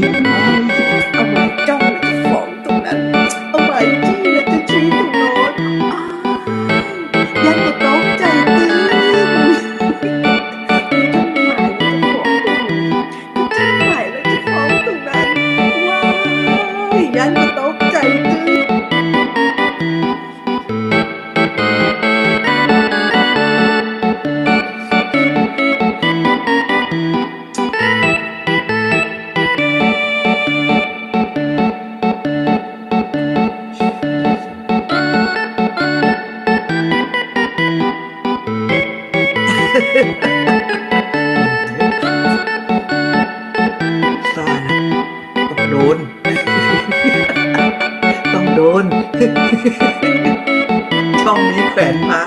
ที่ไม้เอาไว้จ้องฟองตรงนั้น เอาไว้ที่และจะชี้ตรงโน้นยันกับน้องใจตื้นยันกับ ช่องนี้แขวนพระ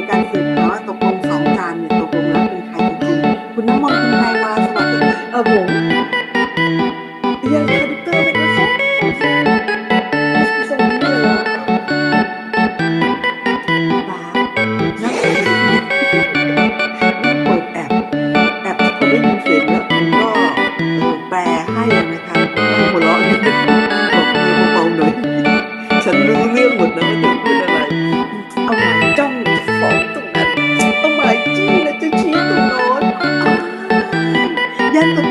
ใการสืบเนาะตกลง Ayan,